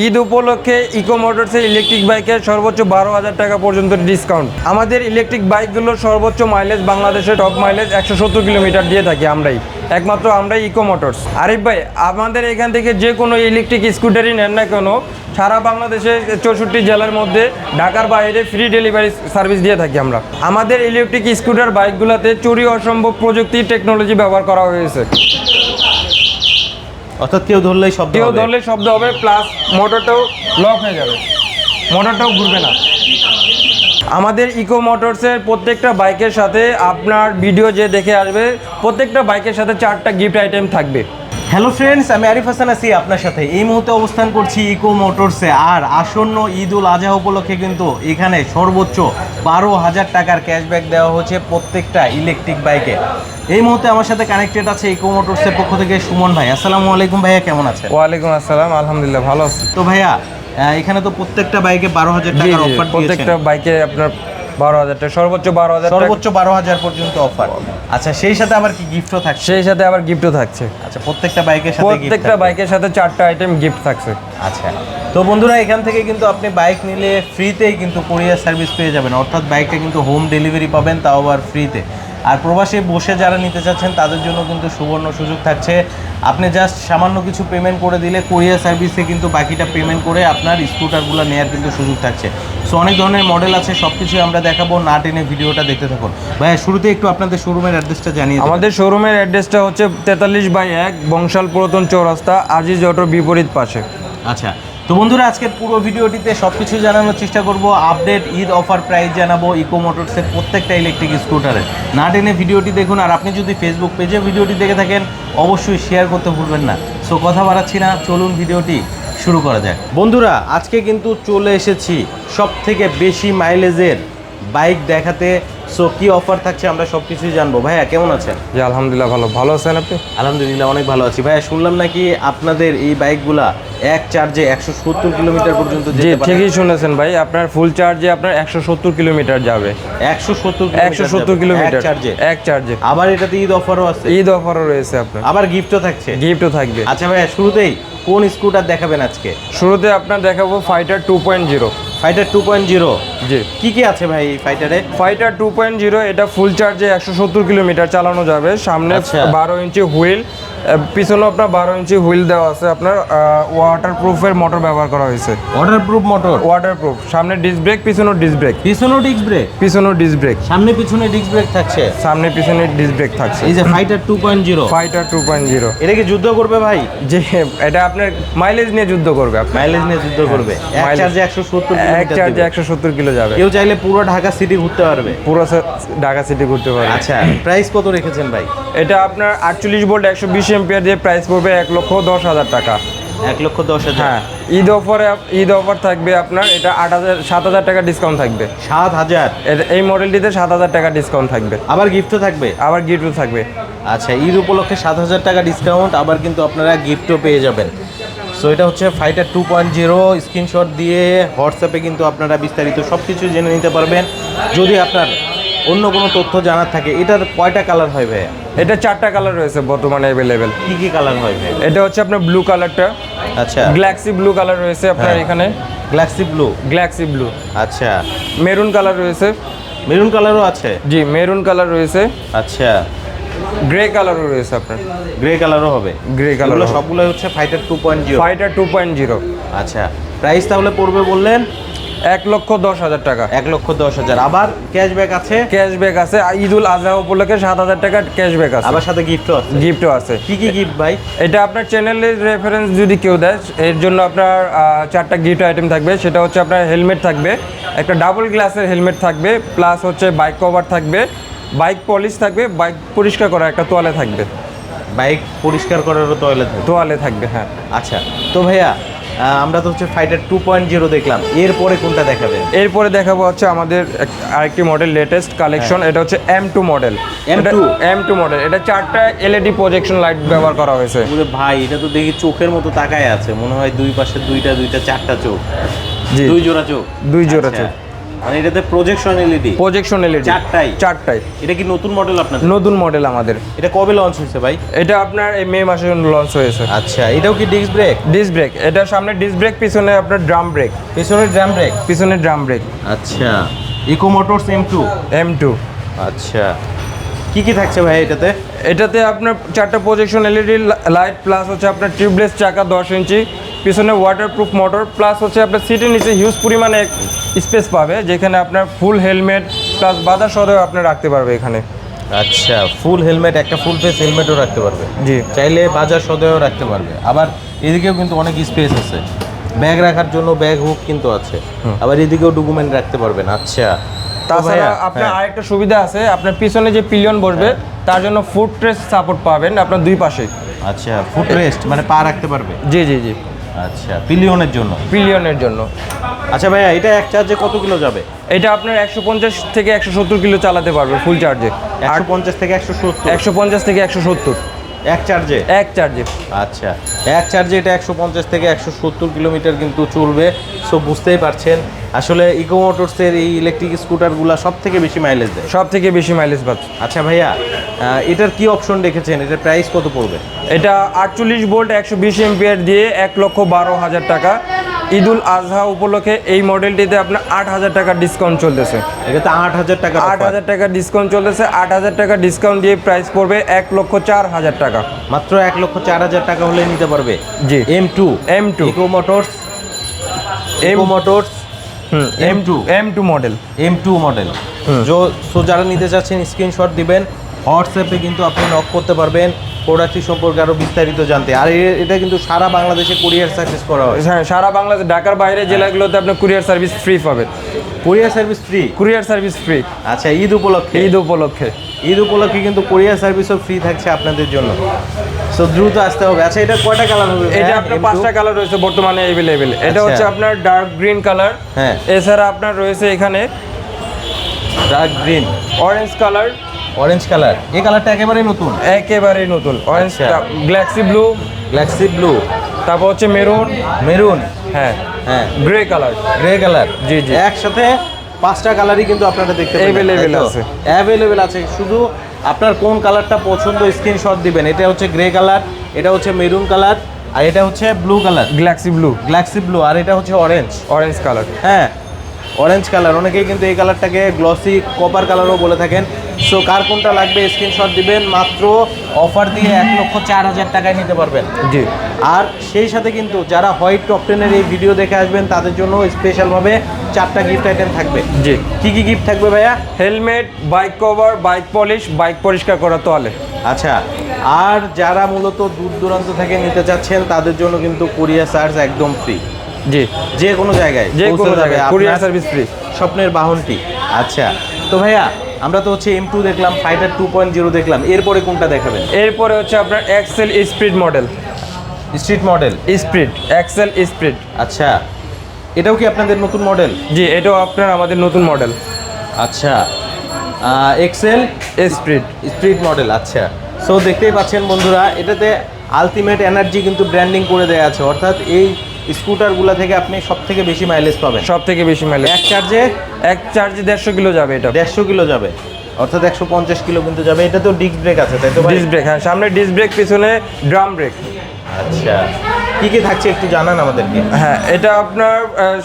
ঈদ উপলক্ষে eco মোটরসের electric বাইকের সর্বোচ্চ বারো হাজার টাকা পর্যন্ত ডিসকাউন্ট আমাদের ইলেকট্রিক বাইকগুলোর সর্বোচ্চ মাইলেজ বাংলাদেশের টপ মাইলেজ একশো সত্তর কিলোমিটার দিয়ে থাকি আমরাই। একমাত্র আমরাই ইকো মোটরস। আরিফ ভাই, আমাদের এখান থেকে যে কোনো ইলেকট্রিক স্কুটারই নেন না কেন, সারা বাংলাদেশে চৌষট্টি জেলার মধ্যে ঢাকার বাইরে ফ্রি ডেলিভারি সার্ভিস দিয়ে থাকি আমরা। আমাদের ইলেকট্রিক স্কুটার বাইকগুলোতে চুরি অসম্ভব প্রযুক্তি টেকনোলজি ব্যবহার করা হয়েছে। অর্থাৎ কেউ ধরলে শব্দ কেউ ধরলেই ধরলে শব্দ হবে প্লাস মোটরটাও লক হয়ে যাবে। মোটরটাও ঘুরবে না। আমাদের ইকো মোটরসের প্রত্যেকটা বাইকের সাথে আপনার ভিডিও যে দেখে আসবে প্রত্যেকটা বাইকের সাথে চারটা গিফট আইটেম থাকবে। হ্যালো ফ্রেন্ডস আমি আরিফ হাসান আছি আপনার সাথে। এই মুহূর্তে অবস্থান করছি ইকো মোটরসে আর আসন্ন ঈদ উল আজহা উপলক্ষে কিন্তু এখানে সর্বোচ্চ বারো হাজার টাকার ক্যাশব্যাক দেওয়া হচ্ছে প্রত্যেকটা ইলেকট্রিক বাইকে এই মুহূর্তে আমার সাথে কানেক্টেড আছে ইকো মোটরসের পক্ষ থেকে সুমন ভাই। আসসালামু আলাইকুম ভাইয়া কেমন আছে ওয়ালাইকুম আসসালাম আলহামদুলিল্লাহ ভালো আছি। তো ভাইয়া এখানে তো প্রত্যেকটা বাইকে বারো হাজার টাকার অফার প্রত্যেকটা বাইকে আপনার বারো হাজার টাকা সর্বোচ্চ বারো হাজার সর্বোচ্চ বারো হাজার পর্যন্ত অফার আচ্ছা সেই সাথে আবার কি গিফটও থাকছে? সেই সাথে আবার গিফটও থাকছে। আচ্ছা প্রত্যেকটা বাইকের সাথে প্রত্যেকটা। বাইকের সাথে চারটা আইটেম গিফট থাকছে। আচ্ছা তো বন্ধুরা এখান থেকে কিন্তু আপনি বাইক নিলে ফ্রিতেই কিন্তু কুরিয়ার সার্ভিস পেয়ে যাবেন। অর্থাৎ বাইকটা কিন্তু হোম ডেলিভারি পাবেন তাও আবার ফ্রিতে আর প্রবাসে বসে যারা নিতে চাচ্ছেন তাদের জন্য কিন্তু সুবর্ণ সুযোগ থাকছে। আপনি জাস্ট সামান্য কিছু পেমেন্ট করে দিলে কুরিয়ার সার্ভিসে কিন্তু বাকিটা পেমেন্ট করে আপনার স্কুটারগুলো নেওয়ার কিন্তু সুযোগ থাকছে। সো অনেক ধরনের মডেল আছে সব কিছুই আমরা দেখাবো না টেনে ভিডিওটা দেখতে থাকুন। ভাইয়া শুরুতে একটু আপনাদের শোরুমের অ্যাড্রেসটা জানিয়ে আমাদের শোরুমের অ্যাড্রেসটা হচ্ছে তেতাল্লিশ বাই এক বংশাল পুরাতন চৌরাস্তা আজিজ অটোর বিপরীত পাশে। আচ্ছা তো বন্ধুরা, আজকের পুরো ভিডিওটিতে সব কিছু জানানোর চেষ্টা করব। আপডেট ঈদ অফার প্রাইস জানাব ইকো মোটরসের প্রত্যেকটা ইলেকট্রিক স্কুটারের না টেনে ভিডিওটি দেখুন, আর আপনি যদি ফেসবুক পেজে ভিডিওটি দেখে থাকেন, অবশ্যই শেয়ার করতে ভুলবেন না। সো কথা বাড়াচ্ছি না, চলুন ভিডিওটি শুরু করা যায় বন্ধুরা, আজকে কিন্তু চলে এসেছি সব থেকে বেশি মাইলেজের বাইক দেখাতে সো কি অফার থাকছে আমরা সব কিছুই জানব। ভাইয়া কেমন আছেন? জি আলহামদুলিল্লাহ ভালো। ভালো আছেন আপনি? আলহামদুলিল্লাহ অনেক ভালো আছি। ভাইয়া শুনলাম নাকি আপনাদের এই বাইকগুলা এক চার্জে একশো সত্তর কিলোমিটার পর্যন্ত জি ঠিকই শুনেছেন ভাই। আপনার ফুল চার্জে আপনার একশো সত্তর কিলোমিটার যাবে। একশো সত্তর একশো সত্তর কিলোমিটার। চার্জে এক চার্জে আবার এটাতে ঈদ অফারও আছে? ঈদ অফারও রয়েছে আপনার। আবার গিফটও থাকছে? গিফটও থাকবে। আচ্ছা ভাইয়া শুরুতেই কোন স্কুটার দেখাবেন আজকে? শুরুতে আপনার দেখাবো fighter two point zero fighter two point zero জি। কি কি আছে ভাই ফাইটারে ফাইটার টু পয়েন্ট জিরো এটা ফুল চার্জে একশো সত্তর কিলোমিটার চালানো যাবে। সামনে আচ্ছা। বারো ইঞ্চি হুইল পিছনে আপনার বারো ইঞ্চি হুইল দেওয়া আছে। আপনার ওয়াটার প্রুফের মোটর ব্যবহার করা হয়েছে। Waterproof motor waterproof সামনে ডিস্ক ব্রেক পিছনেও ডিস্ক ব্রেক পিছনেও ডিস্ক ব্রেক পিছনেও ডিস্ক ব্রেক সামনে পিছনে ডিস্ক ব্রেক থাকছে? সামনে পিছনে ডিস্ক ব্রেক থাকছে। এই যে fighter two point zero fighter two point zero এটা কি যুদ্ধ করবে ভাই? যে এটা আপনার মাইলেজ নিয়ে যুদ্ধ করবে মাইলেজ নিয়ে যুদ্ধ করবে। এক চার্জে একশো সত্তর এক চার্জে একশো সত্তর কিলো যাবে। কেউ চাইলে পুরো ঢাকা সিটি ঘুরতে পারবে। পুরো ঢাকা সিটি ঘুরতে পারবে। আচ্ছা প্রাইস কত রেখেছেন ভাই? এটা আপনার আটচল্লিশ ভোল্ট একশো বিশ এম্পিয়ার দিয়ে প্রাইস পড়বে এক লক্ষ দশ হাজার টাকা। এক লক্ষ দশ হাজার? হ্যাঁ ঈদ অফারে ঈদ অফার থাকবে আপনার এটা আট হাজার সাত হাজার টাকা ডিসকাউন্ট থাকবে। সাত হাজার? এটা- এই মডেলটিতে সাত হাজার টাকা ডিসকাউন্ট থাকবে। আবার গিফটও থাকবে? আবার গিফটও থাকবে। আচ্ছা ঈদ উপলক্ষে সাত হাজার টাকা ডিসকাউন্ট আবার কিন্তু আপনারা গিফটও পেয়ে যাবেন। সো এটা হচ্ছে fighter two point zero screenshot দিয়ে হোয়াটসঅ্যাপে কিন্তু আপনারা বিস্তারিত সব কিছু জেনে নিতে পারবেন। যদি আপনার অন্য কোনো তথ্য জানার থাকে এটার কয়টা কালার হয় ভাইয়া? এটা চারটা কালার রয়েছে বর্তমানে অ্যাভেলেবেল কী কী কালার হয় ভাই এটা হচ্ছে আপনার ব্লু কালারটা আচ্ছা। গ্ল্যাক্সি ব্লু কালার রয়েছে আপনার হ্যাঁ। এখানে। গ্লাক্সি ব্লু গ্ল্যাক্সি ব্লু আচ্ছা। মেরুন কালার রয়েছে। মেরুন কালারও আছে? জি মেরুন কালার রয়েছে। আচ্ছা। গ্রে কালারও রয়েছে আপনার। গ্রে কালারও হবে? গ্রে কালার সবগুলো হচ্ছে fighter two point zero fighter two point zero আচ্ছা। প্রাইস তাহলে পড়বে বললেন? এক লক্ষ দশ হাজার টাকা। এক লক্ষ দশ হাজার। আবার ক্যাশব্যাক আছে? ক্যাশব্যাক আছে। ঈদুল আজহা উপলক্ষে সাত হাজার টাকা ক্যাশব্যাক আছে। আবার সাথে গিফটও আছে? গিফটও আছে। কি কি গিফট ভাই? এটা আপনার চ্যানেলের রেফারেন্স যদি কেউ দেয় এর জন্য আপনার চারটা গিফট আইটেম থাকবে। সেটা হচ্ছে আপনার হেলমেট থাকবে একটা ডাবল গ্লাসের হেলমেট থাকবে প্লাস হচ্ছে বাইক কভার থাকবে বাইক পলিশ থাকবে বাইক পরিষ্কার করা একটা তোয়ালে থাকবে। বাইক পরিষ্কার করারও টয়লেট তোয়ালে থাকবে হ্যাঁ। আচ্ছা তো ভাইয়া আমরা তো হচ্ছে ফাইটার টু পয়েন্ট জিরো দেখলাম। এরপরে কোনটা দেখাবে? এরপরে দেখাবো হচ্ছে আমাদের আরেকটি মডেল লেটেস্ট কালেকশন এটা হচ্ছে M two model M2? M two model এটা চারটা এলইডি প্রজেকশন লাইট ব্যবহার করা হয়েছে। ভাই এটা তো দেখি চোখের মতো তাকায় আছে মনে হয় দুই পাশে দুইটা দুইটা চারটা চোখ। দুই জোড়া চোখ। দুই জোড়া আচ্ছা। চোখ। মানে এটাতে প্রজেকশন এলইডি প্রজেকশন এলইডি চারটাই? চারটাই। এটা কি নতুন মডেল আপনার নতুন মডেল আমাদের। এটা কবে লঞ্চ হয়েছে ভাই? এটা আপনার এই মে মাসে লঞ্চ হয়েছে। আচ্ছা এটাও কি ডিস্ক ব্রেক ডিস্ক ব্রেক এটা সামনে ডিস্ক ব্রেক পিছনে আপনার ড্রাম ব্রেক পেছনের ড্রাম ব্রেক পিছনে ড্রাম ব্রেক আচ্ছা Eco Motors M two M two আচ্ছা কি কি থাকছে ভাই এটাতে? এটাতে আপনার চারটা প্রজেকশন এলইডি লাইট প্লাস হচ্ছে আপনার টিউবলেস চাকা দশ ইঞ্চি। পিছনে ওয়াটারপ্রুফ মোটর প্লাস হচ্ছে আপনার সিটের নিচে হিউজ পরিমাণে স্পেস পাবে যেখানে আপনার ফুল হেলমেট প্লাস বাজার সদেও আপনি রাখতে পারবে এখানে। আচ্ছা ফুল হেলমেট একটা ফুল ফেস হেলমেটও রাখতে পারবে। জি। চাইলে বাজার সদেও রাখতে পারবে। আবার এদিকেও কিন্তু অনেক স্পেস আছে। ব্যাগ রাখার জন্য ব্যাগ হুক কিন্তু আছে। আবার এদিকেও ডকুমেন্ট রাখতে পারবেন। আচ্ছা। তাছাড়া আপনার হ্যাঁ, আরেকটা সুবিধা আছে আপনার পিছনে যে পিলিয়ন বসবে তার জন্য ফুট রেস্ট সাপোর্ট পাবেন আপনার দুই পাশে। আচ্ছা ফুট রেস্ট মানে পা রাখতে পারবে। জি জি জি। আচ্ছা পিলিয়নের জন্য? পিলিয়নের জন্য। আচ্ছা ভাইয়া এটা এক চার্জে কত কিলো যাবে? এটা আপনার একশো পঞ্চাশ থেকে একশো সত্তর কিলো চালাতে পারবে ফুল চার্জে একশো পঞ্চাশ থেকে একশো সত্তর? একশো পঞ্চাশ থেকে একশো সত্তর। এক চার্জে এক চার্জে আচ্ছা এক চার্জে এটা একশো পঞ্চাশ থেকে একশো সত্তর কিলোমিটার কিন্তু চলবে। সো বুঝতেই পারছেন আসলে ইকো মোটরসের এই ইলেকট্রিক স্কুটারগুলো সব থেকে বেশি মাইলেজ দেয়? সব থেকে বেশি মাইলেজ পাচ্ছে। আচ্ছা ভাইয়া এটার কি অপশন রেখেছেন? এটার প্রাইস কত পড়বে? এটা আটচল্লিশ ভোল্ট একশো বিশ এমপিয়ার দিয়ে এক লক্ষ বারো হাজার টাকা। ঈদুল আজহা উপলক্ষে এই মডেলটিতে আপনার আট হাজার টাকা ডিসকাউন্ট চলতেছে। এটাতে আট হাজার টাকা আট হাজার টাকা ডিসকাউন্ট চলতেছে আট হাজার টাকা ডিসকাউন্ট দিয়ে প্রাইস পড়বে এক লক্ষ চার হাজার টাকা। মাত্র এক লক্ষ চার হাজার টাকা হলে নিতে পারবে? জি। M two M2 Eco Motors Eco Motors M two M two model M two model so যারা নিতে চাচ্ছেন স্ক্রিনশট দিবেন। হোয়াটসঅ্যাপে কিন্তু আপনি নক করতে পারবেন। প্রোডাক্টটি সম্পর্কে আরও বিস্তারিত জানতে। আর এটা কিন্তু সারা বাংলাদেশে কুরিয়ার সার্ভিস করা হয়। হ্যাঁ সারা বাংলাদেশ ঢাকার বাইরে জেলাগুলোতে আপনি কুরিয়ার সার্ভিস ফ্রি পাবেন। Courier service free courier service free আচ্ছা ঈদ উপলক্ষে? ঈদ উপলক্ষে। ঈদ উপলক্ষে কিন্তু কুরিয়ার সার্ভিসও ফ্রি থাকছে আপনাদের জন্য। সো দ্রুত আসতে হবে। আচ্ছা এটা কয়টা কালার হবে এটা আপনার পাঁচটা কালার রয়েছে বর্তমানে অ্যাভেলেবেল এটা আচ্ছা। হচ্ছে আপনার ডার্ক গ্রিন কালার হ্যাঁ। এছাড়া আপনার রয়েছে এখানে dark green orange colour orange colour এই কালারটা একেবারেই নতুন? একেবারেই নতুন। Orange. Galaxy blue galaxy blue তারপর হচ্ছে মেরুন মেরুন হ্যাঁ। হ্যাঁ। গ্রে কালার গ্রে কালার জি, জি। একসাথে পাঁচটা কালারই কিন্তু আপনারা দেখতে Available আছে। অ্যাভেলেবেল আছে। শুধু আপনার কোন কালারটা পছন্দ স্ক্রিনশট দিবেন? এটা হচ্ছে গ্রে কালার এটা হচ্ছে মেরুন কালার আর এটা হচ্ছে blue colour. Galaxy blue. Galaxy blue আর এটা হচ্ছে অরেঞ্জ। Orange colour. হ্যাঁ অরেঞ্জ কালার। অনেকেই কিন্তু এই কালারটাকে গ্লসি কপার কালারও বলে থাকেন। সো কার কোনটা লাগবে স্ক্রিনশট দিবেন? মাত্র অফার দিয়ে এক লক্ষ চার হাজার টাকায় নিতে পারবেন। জি। আর সেই সাথে কিন্তু যারা হোয়াইট টপ টেনের এই ভিডিও দেখে আসবেন তাদের জন্য স্পেশালভাবে চারটা গিফট আইটেম থাকবে। জি। কি কি গিফট থাকবে ভাইয়া? Helmet bike cover bike polish bike পরিষ্কার করা তোয়ালে। আচ্ছা আর যারা মূলত দূর দূরান্ত থেকে নিতে চাচ্ছেন তাদের জন্য কিন্তু কুরিয়ার চার্জ একদম ফ্রি জি। যে কোনো জায়গায় যে কোনো জায়গায় কুরিয়ার সার্ভিস ফ্রি স্বপ্নের বাহনটি। আচ্ছা তো ভাইয়া আমরা তো হচ্ছে এম টু দেখলাম ফাইটার টু পয়েন্ট জিরো দেখলাম। এরপরে কোনটা দেখাবেন? এরপরে হচ্ছে আপনার excel speed model street model speed excel speed আচ্ছা। এটাও কি আপনাদের নতুন মডেল জি এটাও আপনার আমাদের নতুন মডেল আচ্ছা। এক্সেল স্পিড স্ট্রিট মডেল আচ্ছা। সো দেখতেই পাচ্ছেন বন্ধুরা এটাতে আলটিমেট এনার্জি কিন্তু ব্র্যান্ডিং করে দেওয়া আছে। অর্থাৎ এই স্কুটারগুলো থেকে আপনি সব থেকে বেশি মাইলেজ পাবেন। সব থেকে বেশি মাইলেজ এক চার্জে এক চার্জে দেড়শো কিলো যাবে এটা। দেড়শো কিলো যাবে। অর্থাৎ একশো পঞ্চাশ কিলো কিন্তু যাবে। এটা তো ডিস্ক ব্রেক আছে তাই তো ডিস্ক ব্রেক হ্যাঁ সামনে ডিস্ক ব্রেক পিছনে ড্রাম ব্রেক আচ্ছা। কি কি থাকছে একটু জানান আমাদেরকে। হ্যাঁ এটা আপনার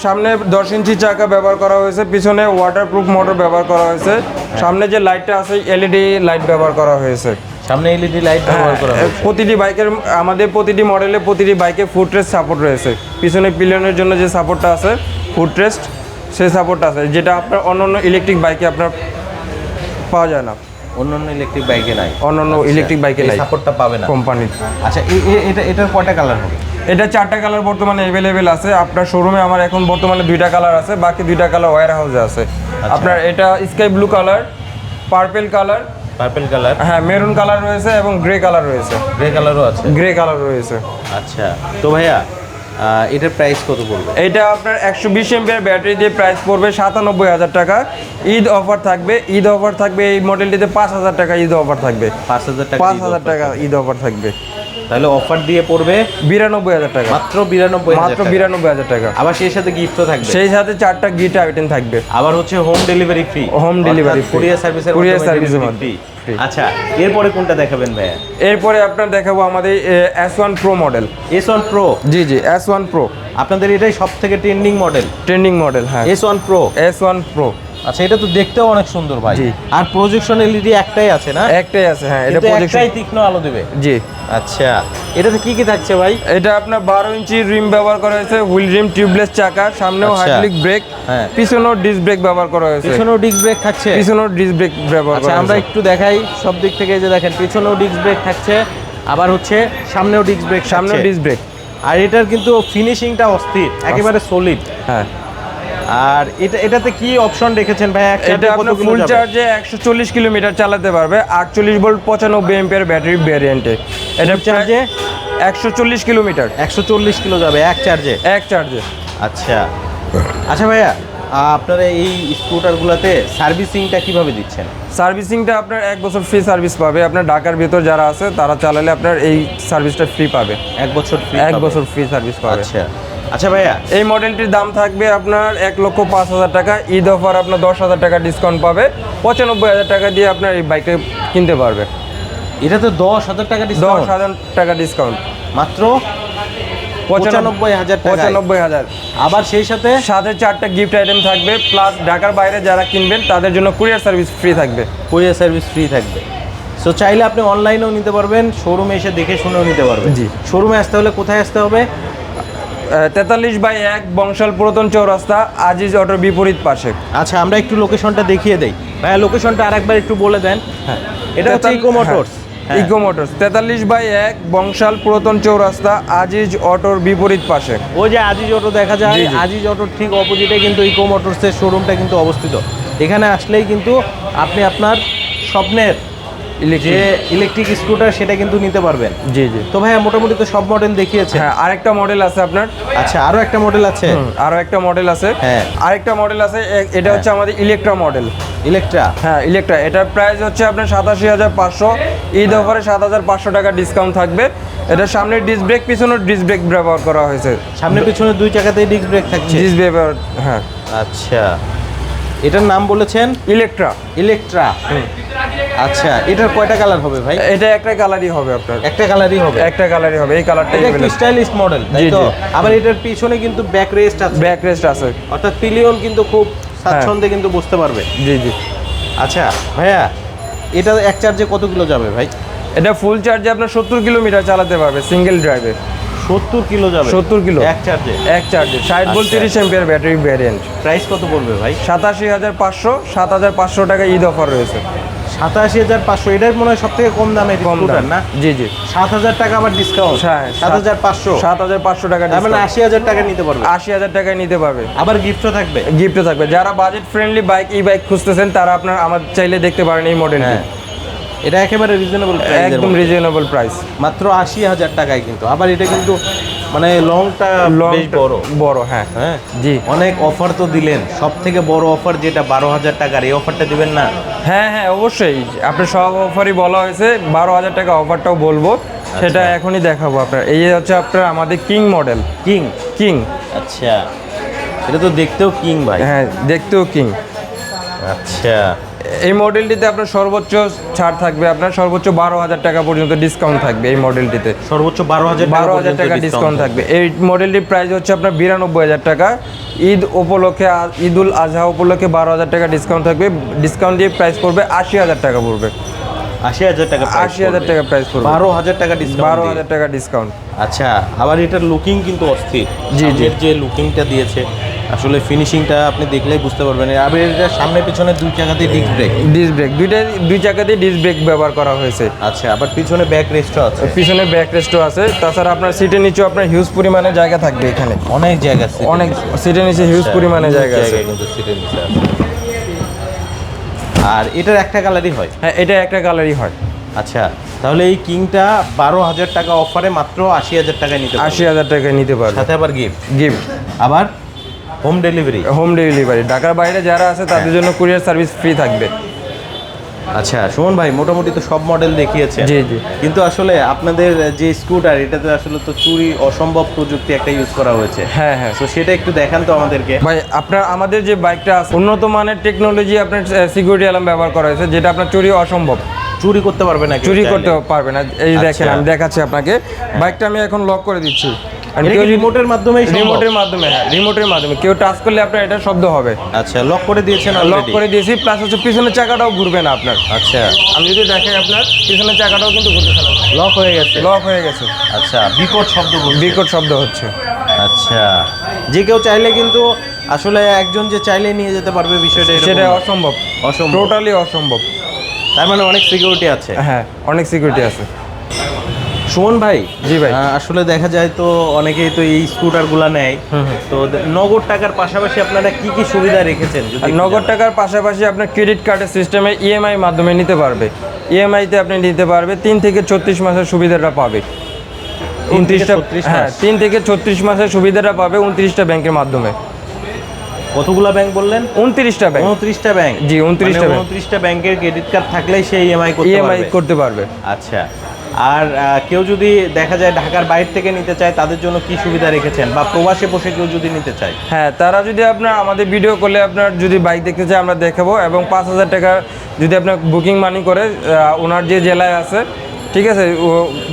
সামনে দশ ইঞ্চি চাকা ব্যবহার করা হয়েছে পিছনে ওয়াটারপ্রুফ মোটর ব্যবহার করা হয়েছে। সামনে যে লাইটটা আছে এলইডি লাইট ব্যবহার করা হয়েছে। সামনে এলইডি লাইট ব্যবহার করা হ্যাঁ, হয়েছে। প্রতিটি বাইকের আমাদের প্রতিটি মডেলে প্রতিটি বাইকে ফুটরেস্ট সাপোর্ট রয়েছে। পিছনে পিলিয়নের জন্য যে সাপোর্টটা আছে ফুটরেস্ট সেই সাপোর্টটা আছে। যেটা আপনার অন্য অন্য ইলেকট্রিক বাইকে আপনার পাওয়া যায় না। অন্যান্য ইলেকট্রিক বাইকে নাই। অন্য অন্য ইলেকট্রিক বাইকে নাই। সাপোর্টটা পাবে না। কোম্পানির আচ্ছা এটা এটার কয়টা কালার হবে? এটা চারটা কালার বর্তমানে অ্যাভেলেবেল আছে। আপনার শোরুমে আমার এখন বর্তমানে দুইটা কালার আছে বাকি দুইটা কালার ওয়্যার হাউসে আছে আপনার এটা sky blue colour purple colour purple colour হ্যাঁ মেরুন কালার রয়েছে এবং গ্রে কালার রয়েছে। গ্রে কালারও আছে? গ্রে কালার রয়েছে। আচ্ছা তো ভাইয়া এটার প্রাইস কত পড়বে? এটা আপনার একশো বিশ এমপিয়ার ব্যাটারি দিয়ে প্রাইস পড়বে সাতানব্বই হাজার টাকা। ঈদ অফার থাকবে ঈদ অফার থাকবে এই মডেলটিতে পাঁচ হাজার টাকা ঈদ অফার থাকবে। পাঁচ হাজার টাকা পাঁচ হাজার টাকা ঈদ অফার থাকবে। তাহলে অফার দিয়ে পড়বে বিরানব্বই হাজার টাকা। মাত্র বিরানব্বই মাত্র বিরানব্বই হাজার টাকা। আবার সেই সাথে গিফটও থাকবে। সেই সাথে চারটা গিট আইটেম থাকবে। আবার হচ্ছে home delivery free delivery free। Courier সার্ভিসের মাধ্যমে free। free। আচ্ছা এরপরে কোনটা দেখাবেন ভাইয়া? এরপরে আপনার দেখাবো আমাদের S one pro model S one pro জি জি এস ওয়ান প্রো আপনাদের এটাই সব থেকে ট্রেন্ডিং মডেল ট্রেন্ডিং মডেল হ্যাঁ। S one pro S one pro আচ্ছা এটা তো দেখতেও অনেক সুন্দর ভাই। আর প্রজেকশন এলইডি একটাই আছে না? একটাই আছে হ্যাঁ এটা এটা প্রজেকশন একটাই তীক্ষ্ণ আলো দিবে। জি। আচ্ছা এটাতে কি কি থাকছে ভাই? এটা আপনার বারো ইঞ্চি রিম ব্যবহার করা হয়েছে হুইল রিম টিউবলেস চাকা সামনেও আচ্ছা। হাইড্রোলিক ব্রেক হ্যাঁ। পিছনেও ডিস্ক ব্রেক ব্যবহার করা হয়েছে। পিছনেও ডিস্ক ব্রেক থাকছে? পিছনেও ডিস্ক ব্রেক ব্যবহার আচ্ছা করা আমরা একটু দেখাই সব দিক থেকে যে দেখেন পিছনেও ডিস্ক ব্রেক থাকছে আবার হচ্ছে সামনেও ডিস্ক ব্রেক সামনেও ডিস্ক ব্রেক আর এটার কিন্তু ফিনিশিংটা অস্থির একেবারে সলিড হ্যাঁ। আর এটা এটাতে কি অপশন রেখেছেন ভাই এটা আপনার ফুল চার্জে একশো চল্লিশ কিলোমিটার চালাতে পারবে আটচল্লিশ ভোল্ট পঁচানব্বই এমপিয়ার ব্যাটারি ভ্যারিয়েন্টে এটা? একশো চল্লিশ কিলোমিটার। একশো চল্লিশ কিলো যাবে এক চার্জে এক চার্জে আচ্ছা। আচ্ছা ভাইয়া আপনারা এই স্কুটারগুলোতে সার্ভিসিংটা কীভাবে দিচ্ছেন? সার্ভিসিংটা আপনার এক বছর ফ্রি সার্ভিস পাবে। আপনার ঢাকার ভিতর যারা আছে তারা চালালে আপনার এই সার্ভিসটা ফ্রি পাবে। এক বছর ফ্রি এক বছর ফ্রি সার্ভিস পাবে। আচ্ছা। আচ্ছা ভাইয়া এই মডেলটির দাম থাকবে আপনার এক লক্ষ পাঁচ হাজার টাকা। ঈদ অফার আপনার দশ হাজার টাকা ডিসকাউন্ট পাবে। পঁচানব্বই হাজার টাকা দিয়ে আপনার এই বাইকটা কিনতে পারবে। এটা তো দশ হাজার টাকা দশ হাজার টাকা ডিসকাউন্ট মাত্র পঁচানব্বই হাজার পঁচানব্বই হাজার। আবার সেই সাথে? সাথে চারটা গিফট আইটেম থাকবে প্লাস ঢাকার বাইরে যারা কিনবেন তাদের জন্য কুরিয়ার সার্ভিস ফ্রি থাকবে। কুরিয়ার সার্ভিস ফ্রি থাকবে। সো চাইলে আপনি অনলাইনেও নিতে পারবেন শোরুমে এসে দেখে শুনেও নিতে পারবেন। জি। শোরুমে আসতে হলে কোথায় আসতে হবে? তেতাল্লিশ বাই এক বংশাল পুরাতন চৌরাস্তা আজিজ অটোর বিপরীত পাশে। আচ্ছা আমরা একটু লোকেশনটা দেখিয়ে দেই। ভাইয়া লোকেশনটা আরেকবার একটু বলে দেন। হ্যাঁ এটা হচ্ছে ইকো মোটরস ইকো মোটরস তেতাল্লিশ বাই এক বংশাল পুরাতন চৌরাস্তা আজিজ অটোর বিপরীত পাশে। ওই যে আজিজ অটো দেখা যায়। আজিজ অটোর ঠিক অপোজিটে কিন্তু ইকো মোটরসের শোরুমটা কিন্তু অবস্থিত। এখানে আসলেই কিন্তু আপনি আপনার স্বপ্নের যে ইলেকট্রিক স্কুটার সেটা কিন্তু নিতে পারবেন। জি জি। তো ভাইয়া মোটামুটি তো সব মডেল দেখিয়েছে হ্যাঁ আরেকটা মডেল আছে আপনার। আচ্ছা আরও একটা মডেল আছে? আরও একটা মডেল আছে। হ্যাঁ। আরেকটা মডেল আছে এটা হচ্ছে আমাদের ইলেকট্রা মডেল ইলেকট্রা হ্যাঁ ইলেকট্রা এটার প্রাইস হচ্ছে আপনার সাতাশি হাজার পাঁচশো। ঈদ অফারে সাত হাজার পাঁচশো টাকা ডিসকাউন্ট থাকবে। এটা সামনে ডিস ব্রেক পিছনের ডিস ব্রেক ব্যবহার করা হয়েছে। সামনে পিছনে দুই চাকাতেই ডিস্ক ব্রেক থাকছে? ডিস ব্যবহার হ্যাঁ। আচ্ছা। এটার নাম বলেছেন? ইলেকট্রা ইলেকট্রা আচ্ছা এটার কয়টা কালার হবে ভাই? এটা একটা কালারই হবে আপনার। একটা কালারই হবে? একটা কালারই হবে এই কালারটা এটা স্টাইলিশ মডেল তাই তো? আবার এটার পিছনে কিন্তু ব্যাক রেস্ট আছে। ব্যাক রেস্ট আছে। অর্থাৎ পিলিয়ন কিন্তু খুব স্বাচ্ছন্দ্যে কিন্তু বসতে পারবে। জি জি। আচ্ছা ভাইয়া এটা এক চার্জে কত কিলো যাবে ভাই? এটা ফুল চার্জে আপনার সত্তর কিলোমিটার চালাতে পারবে সিঙ্গেল ড্রাইভে সত্তর কিলো যাবে? 70 কিলো। এক চার্জে এক চার্জে ষাট বল। তিরিশ এম্পিয়ার ব্যাটারি ভ্যারিয়েন্ট প্রাইস কত পড়বে ভাই? সাতাশি হাজার পাঁচশো সাত হাজার পাঁচশো টাকা ঈদ অফার রয়েছে। সাতাশি হাজার পাঁচশো। এটার মনে হয় সব থেকে কম দামে কম দাম। না? জি জি। সাত হাজার টাকা আবার ডিসকাউন্ট হ্যাঁ, সাত হাজার পাঁচশো। সাত হাজার পাঁচশো টাকা মানে আশি হাজার টাকা নিতে পারবে। আশি হাজার টাকায় নিতে পারবে। আবার গিফটও থাকবে। গিফটও থাকবে। যারা budget friendly bike E bike খুঁজতেছেন তারা আপনার আমার চাইলে দেখতে পারেন এই মডেলটি হ্যাঁ। এটা একেবারে রিজনেবল একদম রিজনেবল প্রাইস মাত্র আশি হাজার টাকায় কিন্তু। আবার এটা কিন্তু মানে লংটা বেশ বড়। বড় হ্যাঁ। হ্যাঁ? জি। অনেক অফার তো দিলেন। সব থেকে বড় অফার যেটা বারো হাজার টাকার এই অফারটা দিবেন না? হ্যাঁ হ্যাঁ অবশ্যই। আপনার সব অফারই বলা হয়েছে বারো হাজার টাকা অফারটাও বলব। সেটা এখনই দেখাবো আপনার। এই হচ্ছে আপনার আমাদের কিং মডেল কিং কিং আচ্ছা। এটা তো দেখতেও কিং ভাই। হ্যাঁ দেখতেও কিং আচ্ছা। এই মডেলটিতে আপনার সর্বোচ্চ ছাড় থাকবে আপনার সর্বোচ্চ বারো হাজার টাকা পর্যন্ত ডিসকাউন্ট থাকবে এই মডেলটিতে। সর্বোচ্চ বারো হাজার বারো হাজার টাকা ডিসকাউন্ট থাকবে। এই মডেলটির প্রাইস হচ্ছে আপনার বিরানব্বই হাজার টাকা। ঈদ উপলক্ষে ঈদুল আজহা উপলক্ষে বারো হাজার টাকা ডিসকাউন্ট থাকবে। ডিসকাউন্ট দিয়ে প্রাইস পড়বে আশি হাজার টাকা পড়বে। আশি হাজার টাকা আশি হাজার টাকা প্রাইস পড়বে। বারো হাজার টাকা ডিসকাউন্ট বারো হাজার টাকা ডিসকাউন্ট আচ্ছা আবার এটার লুকিং কিন্তু অস্থির। জি, জি। যে লুকিংটা দিয়েছে আসলে ফিনিশিংটা আপনি দেখলেই বুঝতে পারবেন। আবার এটা সামনে পিছনে দুই চাকাতে ডিস্ক ব্রেক ডিস ব্রেক দুইটা দুই চাকাতেই ডিস ব্রেক ব্যবহার করা হয়েছে। আচ্ছা আবার পিছনে ব্যাক রেস্টও আছে। পিছনে ব্যাক রেস্টও আছে। তাছাড়া আপনার সিটের নিচেও আপনার হিউজ পরিমাণে জায়গা থাকবে এখানে। অনেক জায়গা আছে। অনেক সিটের নিচে হিউজ আচ্ছা, পরিমাণে জায়গা আছে। কিন্তু সিটের নিচে আছে। আর এটার একটা কালারই হয়? হ্যাঁ এটা একটা কালারই হয়। আচ্ছা তাহলে এই কিংটা বারো হাজার টাকা অফারে মাত্র আশি হাজার টাকায় নিতে আশি হাজার টাকায় নিতে পারবে। সাথে আবার গিফট গিফট আবার? হোম ডেলিভারি হোম ডেলিভারি ঢাকার বাইরে যারা আছে তাদের জন্য কুরিয়ার সার্ভিস ফ্রি থাকবে। আচ্ছা সুমন ভাই মোটামুটি তো সব মডেল দেখিয়েছে জি জি। কিন্তু আসলে আপনাদের যে স্কুটার এটাতে আসলে তো চুরি অসম্ভব প্রযুক্তি একটা ইউজ করা হয়েছে। হ্যাঁ হ্যাঁ। তো সেটা একটু দেখান তো আমাদেরকে। ভাই আপনার আমাদের যে বাইকটা আছে উন্নত মানের টেকনোলজি আপনার সিকিউরিটি অ্যালার্ম ব্যবহার করা হয়েছে যেটা আপনার চুরি অসম্ভব। চুরি করতে পারবে না চুরি করতে পারবে না। এই দেখেন আচ্ছা। আমি দেখাচ্ছি আপনাকে। বাইকটা আমি এখন লক করে দিচ্ছি। রিমোটের মাধ্যমেই রিমোটের মাধ্যমে হ্যাঁ রিমোটের মাধ্যমে। কেউ টাচ করলে আপনার এটা শব্দ হবে। আচ্ছা লক করে দিয়েছেন লক করে দিয়েছি প্লাস হচ্ছে পিছনের চাকাটাও ঘুরবে না আপনার। আচ্ছা। আমি যদি দেখাই আপনার পিছনের চাকাটাও কিন্তু ঘুরতে লক হয়ে গেছে? লক হয়ে গেছে। আচ্ছা বিকট শব্দ। বিকট শব্দ হচ্ছে। আচ্ছা। যে কেউ চাইলে কিন্তু আসলে একজন যে চাইলে নিয়ে যেতে পারবে বিষয়টা সেটা অসম্ভব। অসম্ভব। টোটালি অসম্ভব। তার মানে অনেক সিকিউরিটি আছে। হ্যাঁ অনেক সিকিউরিটি আছে। সুমন ভাই জি ভাই। আসলে দেখা যায় তো অনেকেই তো এই স্কুটারগুলো নেয়। তো নগদ টাকার পাশাপাশি আপনারা কি কি সুবিধা রেখেছেন নগদ টাকার পাশাপাশি আপনার ক্রেডিট কার্ডের সিস্টেমে ইএমআই মাধ্যমে নিতে পারবে। ইএমআইতে আপনি নিতে পারবে তিন থেকে ছত্রিশ মাসের সুবিধাটা পাবে। উনত্রিশটা হ্যাঁ তিন থেকে ছত্রিশ মাসের সুবিধাটা পাবে উনত্রিশটা ব্যাংকের মাধ্যমে। কতগুলা ব্যাংক বললেন? উনত্রিশটা ব্যাংক উনত্রিশটা ব্যাংক জি, উনত্রিশটা উনত্রিশটা ব্যাংকের ক্রেডিট কার্ড থাকলেই সে ইএমআই ইএমআই করতে পারবে। আচ্ছা। আর কেউ যদি দেখা যায় ঢাকার বাইরে থেকে নিতে চায় তাদের জন্য কি সুবিধা রেখেছেন? বা প্রবাসে বসে কেউ যদি নিতে চায়? হ্যাঁ তারা যদি আপনার আমাদের ভিডিও করলে আপনার যদি বাইক দেখতে চায় আমরা দেখাবো। এবং পাঁচ হাজার টাকা যদি আপনার বুকিং মানি করে ওনার যে জেলায় আছে ঠিক আছে? ও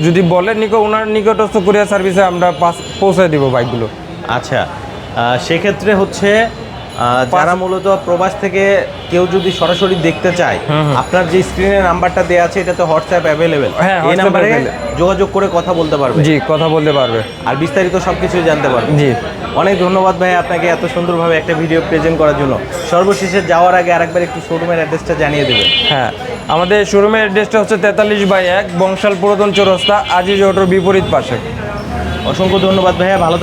যদি বলে নিকো ওনার নিকটস্থ কুরিয়ার সার্ভিসে আমরা পাস পৌঁছে দিব বাইকগুলো আচ্ছা সেক্ষেত্রে হচ্ছে যারা মূলত প্রবাস থেকে কেউ যদি সরাসরি দেখতে চায় আপনার যে স্ক্রিনে নাম্বারটা দেওয়া আছে এটাতে হোয়াটসঅ্যাপ অ্যাভেলেবেল হ্যাঁ, এই নাম্বারে যোগাযোগ করে কথা বলতে পারবে। জি কথা বলতে পারবে। আর বিস্তারিত সব কিছুই জানতে পারবে। জি। অনেক ধন্যবাদ ভাই আপনাকে এত সুন্দরভাবে একটা ভিডিও প্রেজেন্ট করার জন্য। সর্বশেষে যাওয়ার আগে আরেকবার একটু শোরুমের অ্যাড্রেসটা জানিয়ে দেবেন। হ্যাঁ আমাদের শোরুমের অ্যাড্রেসটা হচ্ছে তেতাল্লিশ বাই এক বংশাল পুরাতন চৌরাস্তা আজিজ অটোর বিপরীত পাশে। অসংখ্য ধন্যবাদ ভাইয়া ভালো।